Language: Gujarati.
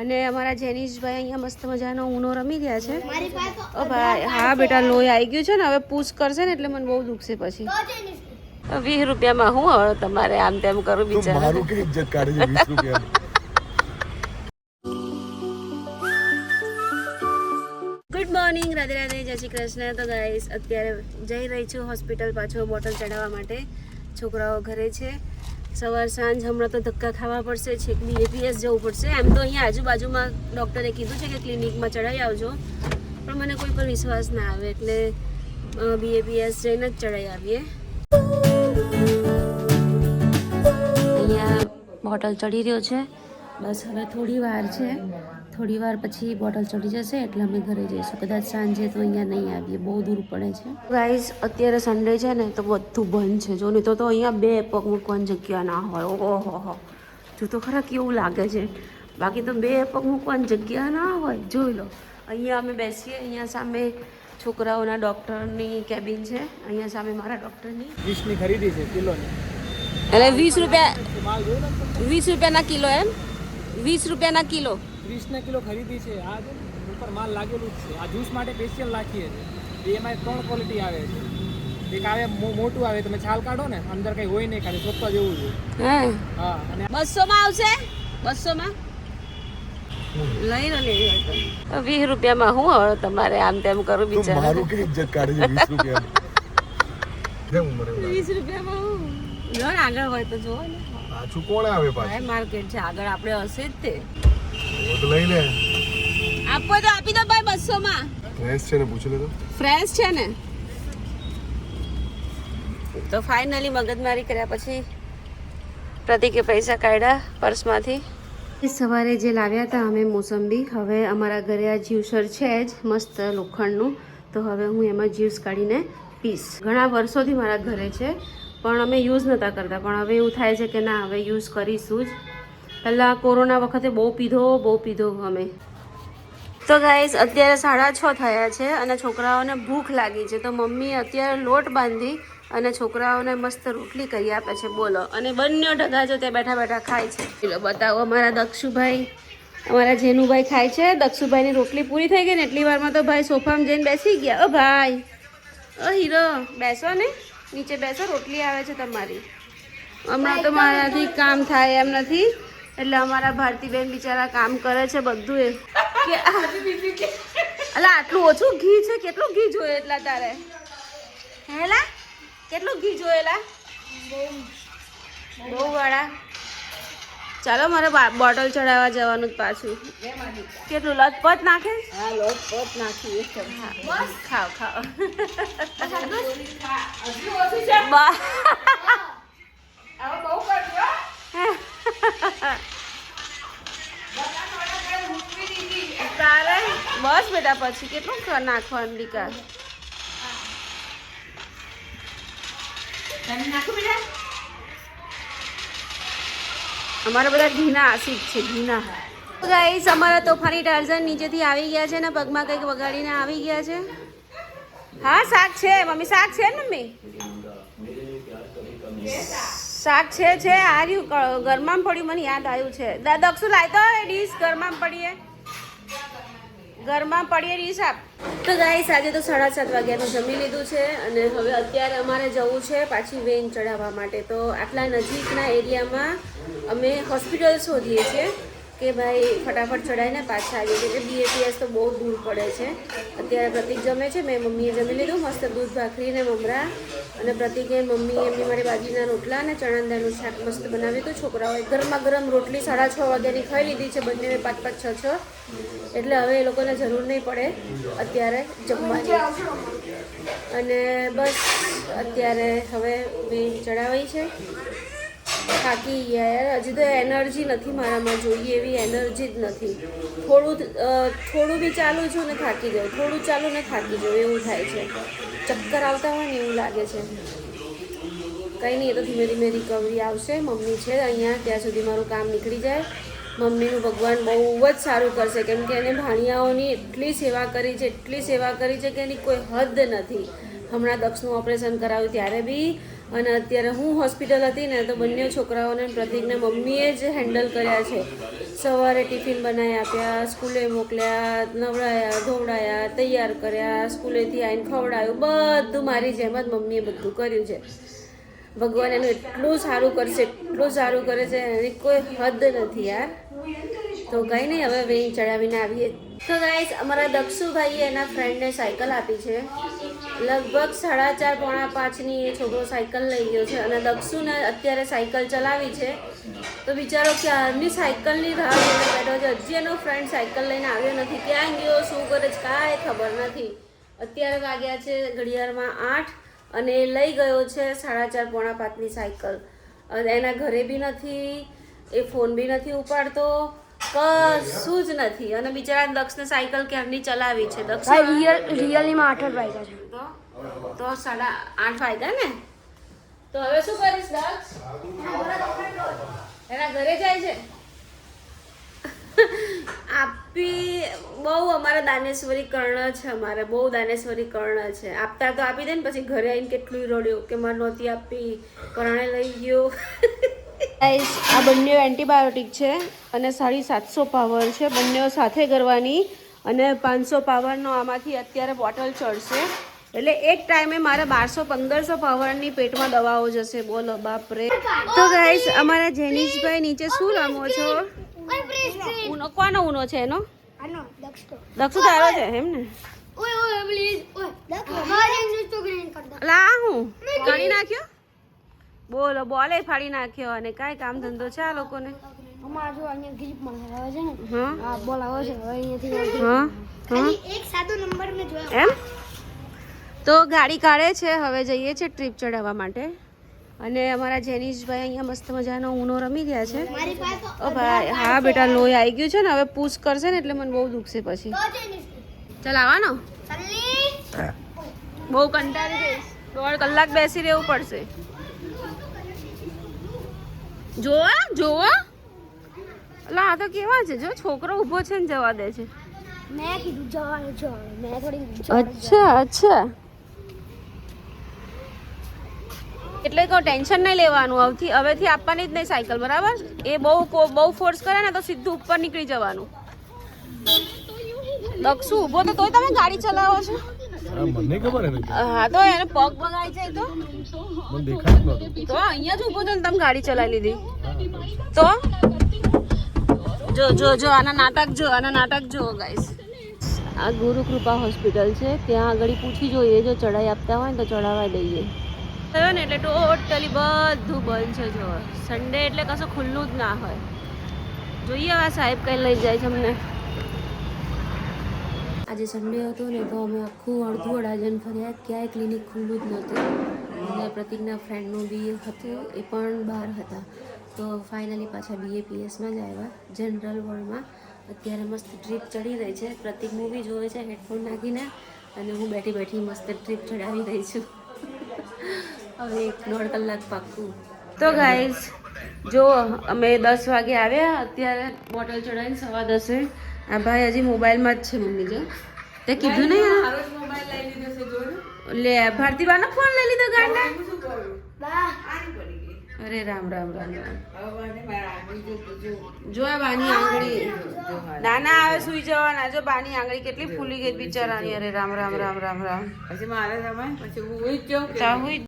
અને અમારા જેનીશભાઈ અહીંયા મસ્ત મજાનો ઊનો રમી ગયા છે. ઓ ભાઈ હા બેટા લોહી આવી ગયું છે ને હવે પૂછ કરશે ને એટલે મને બહુ દુખશે પછી. વીસ રૂપિયામાં હું હવે તમારે આમ તેમ કરું બિચારા મારું કે ઇજ્જત કાઢે વીસ રૂપિયા ગુડ મોર્નિંગ રાધે રાધે જય શ્રી કૃષ્ણ. તો ગાઈસ અત્યારે જઈ રહી છું હોસ્પિટલ પાછો બોટલ ચડાવવા માટે. છોકરાઓ ઘરે છે. સવાર સાંજ હમણાં તો ધક્કા ખાવા પડશે છેક બીએપીએસ જવું પડશે. એમ તો અહીંયા આજુબાજુમાં ડૉક્ટરે કીધું છે કે ક્લિનિકમાં ચડાવી આવજો. પણ મને કોઈ પર વિશ્વાસ ના આવે એટલે બીએપીએસ જઈને જ ચડાવી આવીએ. અહીંયા બોટલ ચડી રહ્યો છે. બસ હવે થોડી વાર છે. થોડી વાર પછી બોટલ ચડી જશે એટલે અમે ઘરે જઈશું. કદાચ સાંજે તો અહીંયા નહીં આવીએ બહુ દૂર પડે છે. ગાઈઝ અત્યારે સન્ડે છે ને તો બધું બંધ છે. જો નહીં તો તો અહીંયા બે પગ મૂકવાની જગ્યા ના હોય. ઓહો હો. જો તો ખરા કેવું લાગે છે. બાકી તો બે પગ મૂકવાની જગ્યા ના હોય. જોઈ લો. અહીંયા અમે બેસીએ અહીંયા સામે છોકરાઓના ડૉક્ટરની કેબિન છે. અહીંયા સામે મારા ડૉક્ટરની. વીસની ખરીદી છે કિલોની. એટલે વીસ રૂપિયા વીસ રૂપિયાના કિલો એમ? વીસ રૂપિયાના કિલો. ત્રીસના કિલો ખરીદી છે. આ ઉપર માલ લાગેલું જ છે. આ જ્યુસ માટે સ્પેશિયલ રાખીએ છીએ એમાં ત્રણ ક્વોલિટી આવે છે. એક આવે મોટું આવે તમે છાલ કાઢો ને અંદર કઈ હોય નહીં ખાલી સોપતા જેવું છે હે. હા અને બસોમાં આવશે? બસો માં લો લેવી વીસ રૂપિયામાં હું હવે તમારે આમ તેમ કરું બિચારા મારું કે ઇજ્જત કાઢે છે વીસ? વીસ રૂપિયામાં હું? આગળ હોય તો જોવો ને. પાછું કોણ આવે પાછું? માર્કેટ છે. આગળ આપણે હશે જ તે. તો લઈ લે. આપો તો આપી દો ભાઈ બસોમાં. ફ્રેશ છે ને પૂછી લે તો ફ્રેશ છે ને? તો ફાઇનલી મગજમારી કર્યા પછી પ્રતિકે પૈસા કાઢ્યા પર્સમાંથી. સવારે જે લાવ્યા હતા અમે મોસંબી હવે અમારા ઘરે આ જ્યુસર છે જ મસ્ત લોખંડનું. તો હવે હું એમાં જ્યુસ કાઢીને પીશ ઘણા વર્ષોથી મારા ઘરે છે પણ અમે યુઝ નહોતા કરતા. પણ હવે એવું થાય છે કે ના હવે યુઝ કરીશું જ. પહેલાં કોરોના વખતે બહુ પીધો બહુ પીધો અમે. તો ગાઈઝ અત્યારે સાડા છ થયા છે અને છોકરાઓને ભૂખ લાગી છે. તો મમ્મી અત્યારે લોટ બાંધી અને છોકરાઓને મસ્ત રોટલી કરી આપે છે. બોલો. અને બંને ઢગા જો ત્યાં બેઠા બેઠા ખાય છે. ચલો બતાવો અમારા દક્ષુભાઈ. અમારા જેનુભાઈ ખાય છે. દક્ષુભાઈની રોટલી પૂરી થઈ ગઈ ને એટલી વારમાં તો ભાઈ સોફામાં જઈને બેસી ગયા. ઓ ભાઈ. ઓ હીરો બેસો ને. નીચે બેસો રોટલી આવે છે તમારી. હમણાં તો મારાથી કામ થાય એમ નથી. એટલે અમારા ભારતીબેન બિચારા કામ કરે છે બધું એ. કે અલા આટલું ઓછું ઘી છે કેટલું ઘી જોઈએ એટલા તારે? હેલા કેટલું ઘી જોયેલા બહુ વાળા. ચાલો મારે બોટલ ચડાવવા જવાનું જ પાછું. કેટલું લથપથ નાખે? હા લથપથ નાખી બસ ખાઓ ખાઓ બા તારે? બસ બેટા પછી કેટલું ખ- નાખવાનું દીકા અમારા બધા ઘીના આશિક છે ઘીના. ગાઈસ અમારા તોફાની ટાર્ઝન નીચેથી આવી ગયા છે ને પગમાં કંઈક વગાડીને આવી ગયા છે. હા શાક છે મમ્મી શાક છે ને મમ્મી? શાક છે છે, આ રહ્યું. ઘરમાં પડ્યું, મને યાદ આવ્યું છે. દાદા દક્ષુ લાય તો ડીશ ઘરમાં પડીએ. ઘરમાં પડીએ ડીશ આપ. તો ગાઈસ, આજે તો સાડા સાત વાગ્યાનું જમી લીધું છે અને હવે અત્યારે અમારે જવું છે પાછી વેન ચડાવવા માટે. તો આટલા નજીકના એરિયામાં અમે હોસ્પિટલ શોધીએ છીએ. કે ભાઈ ફટાફટ ચડાવીને પાછા આવીએ છીએ. બીએપીએસ તો બહુ દૂર પડે છે. અત્યારે પ્રતિક જમે છે, મેં મમ્મીએ જમી લીધું, મસ્ત દૂધ, ભાખરી ને મમરા. અને પ્રતિકે મમ્મી એમની મારી બાજરીના રોટલા અને ચણાદાળનું શાક મસ્ત બનાવ્યું હતું. છોકરાઓએ ગરમા ગરમ રોટલી સાડા છ વાગ્યાની ખાઈ લીધી છે બંને પાંચ પાંચ છ છ. એટલે હવે એ લોકોને જરૂર નહીં પડે અત્યારે જમવાની. અને બસ અત્યારે હવે મેં ચડાવાઈ છે. થાકી ગયા યાર. હજી તો એનર્જી નથી મારામાં જોઈએ એવી એનર્જી જ નથી. થોડું થોડું બી ચાલુ છું ને થાકી જાઉં. થોડું ચાલુ ને થાકી જાઉં, એવું થાય છે. ચક્કર આવતા હોય ને એવું લાગે છે. કંઈ નહીં, એ તો ધીમે ધીમે રિકવરી આવશે. મમ્મી છે અહીંયા, ત્યાં સુધી મારું કામ નીકળી જાય. મમ્મીનું ભગવાન બહુ જ સારું કરશે. કેમ કે એને ભાણિયાઓની એટલી સેવા કરી છે, એટલી સેવા કરી છે કે એની કોઈ હદ નથી. હમણાં દક્ષનું ઓપરેશન કરાવ્યું ત્યારે બી અને અત્યારે હું હોસ્પિટલ હતી ને તો બંને છોકરાઓને પ્રતિકને મમ્મીએ જ હેન્ડલ કર્યા છે. સવારે ટિફિન બનાવી આપ્યા, સ્કૂલે મોકલ્યા, નવડાયા, ધોવડાયા, તૈયાર કર્યા, સ્કૂલેથી આવીને ખવડાયું બધું મારી જેમ જ મમ્મીએ બધું કર્યું છે. ભગવાન એનું એટલું સારું કરશે, એટલું સારું કરે છે, એની કોઈ હદ નથી યાર. તો કંઈ નહીં, હવે વેઇંગ ચડાવીને આવીએ. તો ગાઈસ અમારા દક્ષુભાઈએ એના ફ્રેન્ડને સાયકલ આપી છે. લગભગ સાડા ચાર પોણા પાંચની એ છોકરો સાયકલ લઈ ગયો છે અને દક્ષુને અત્યારે સાયકલ ચલાવી છે. તો બિચારો ક્યારની સાયકલની રાહ જોઈને બેઠો છે હજી એનો ફ્રેન્ડ સાયકલ લઈને આવ્યો નથી. ક્યાં ગયો, શું કરે છે, કાંઈ ખબર નથી. અત્યારે વાગ્યા છે ઘડિયાળમાં આઠ અને લઈ ગયો છે સાડા ચાર પોણા પાંચની સાયકલ એના ઘરે બી નથી, એ ફોન બી નથી ઉપાડતો. કશું જ નથી. અને બિચારા દક્ષને સાયકલ ક્યારની ચલાવી છે? દક્ષ રિયલ રિયલીમાં આઠ વાગ્યા છે. તો તો સાડા આઠ વાગ્યા ને? તો હવે શું કરીશ દક્ષ? એના ઘરે જાય છે? આપી બહુ અમારા દાનેશ્વરી કર્ણ છે અમારે બહુ દાનેશ્વરી કર્ણ છે. આપતા તો આપી દે ને પછી ઘરે આવીને કેટલું રડ્યો કે મારે નહોતી આપી. કર્ણે લઈ ગયો. ગાઈસ આ બંને એન્ટીબાયોટિક છે અને સાડી સાતસો પાવર છે. બંને સાથે કરવાની અને પાંચસો પાવરનો આમાંથી અત્યારે બોટલ ચડશે. એટલે એક ટાઈમે મારે બારસો પંદરસો પાવરની પેટમાં દવાઓ જશે. બોલો બાપરે. તો ગાઈસ અમારા જેનીશભાઈ નીચે શું રમો છો? ઉનો કોનો ઉનો છે એનો? આનો દક્ષુ તારો છે એમ ને? ઓય ઓય પ્લીઝ ઓય. દક્ષ મારી ઇંગ્લિશ તો ગ્રીન કર દો. લા હું? કાઢી નાખ્યો? બોલો બોલે ફાડી નાખ્યો અને કાંઈ કામ ધંધો છે આ લોકોને? અમાર જો અહીંયા ગ્રીપ આવે છે ને હા? બોલ આવે છે હવે અહીંયાથી હા? હા? એક સાદો નંબર મેં જોયો. એમ? તો ગાડી કાઢે છે હવે જઈએ છે ટ્રીપ ચડાવવા માટે. અને અમારા જેનીશભાઈ અહીંયા મસ્ત મજાનો ઊનો રમી ગયા છે. તો ઓ ભાઈ હા બેટા લોહી આવી ગયું છે ને હવે પૂછ કરશે ને એટલે મને બહુ દુખશે પછી. ચાલ આવવાનો? બહુ કંટાળી જઈશ દોઢ કલાક બેસી રહેવું પડશે. જોવા જોવા. એટલે આ તો કેવા છે? જો છોકરો ઊભો છે ને જવા દે છે. મેં કીધું જવાનું છે મેં થોડી અચ્છા અચ્છા. એટલે તો ટેન્શન નહીં લેવાનું હવેથી હવેથી આપવાની જ નહીં સાયકલ બરાબર? એ બહુ બહુ ફોર્સ કરે ને તો સીધું ઉપર નીકળી જવાનું. દક્ષુ ઊભો તો તોય તમે ગાડી ચલાવો છો. મને ખબર એને હા તો એને પગ બગાડી જાય તો. મને દેખાય જ નહોતું. તો અહીંયા જ ઊભો તમે ગાડી ચલાવી લીધી. તો? જો જો જો આના નાટક જો આના નાટક જો ગાઈસ આ ગુરુ કૃપા હોસ્પિટલ છે. ત્યાં આગળ પૂછી જોઈએ જો ચડાઈ આપતા હોય ને તો ચડાવવા દઈએ. થયો ને એટલે ટોટલી બધું બંધ છે જો. સન્ડે એટલે કશું ખુલ્લું જ ના હોય. જોઈએ આ સાહેબ કઈ લઈ જાય છે અમને. આજે સન્ડે હતો ને, તો અમે આખું અડધું અડાજન ફર્યા. ક્યાંય ક્લિનિક ખુલ્લું જ નહોતું. અને પ્રતિકના ફ્રેન્ડનું બી હતું, એ પણ બહાર હતા. તો ફાઇનલી પાછા બીએપીએસમાં જ આવ્યા જનરલ વોર્ડમાં અત્યારે મસ્ત ટ્રીપ ચડી રહી છે. પ્રતિક મૂવી જોવે છે હેડફોન નાખીને, અને હું બેઠી બેઠી મસ્ત ટ્રીપ ચડાવી રહી છું. હવે એક દોઢ કલાક પાક્કું. તો ગાઈઝ જો અમે દસ વાગે આવ્યા, અત્યારે બોટલ ચડાવીને સવા દસે. આ ભાઈ હજી મોબાઈલમાં જ છે મમ્મી જો. તે કીધું નહીં લે ભારતીબાનો ફોન લઈ લીધો ગાંડા? અરે રામ રામ રામ જો આ બાની આંગળી. નાના આવે સુઈ જવાના જો બાની આંગળી કેટલી ફૂલી ગઈ બિચારાની. અરે રામ રામ રામ રામ રામ. પછી મારે રમાય પછી હું જ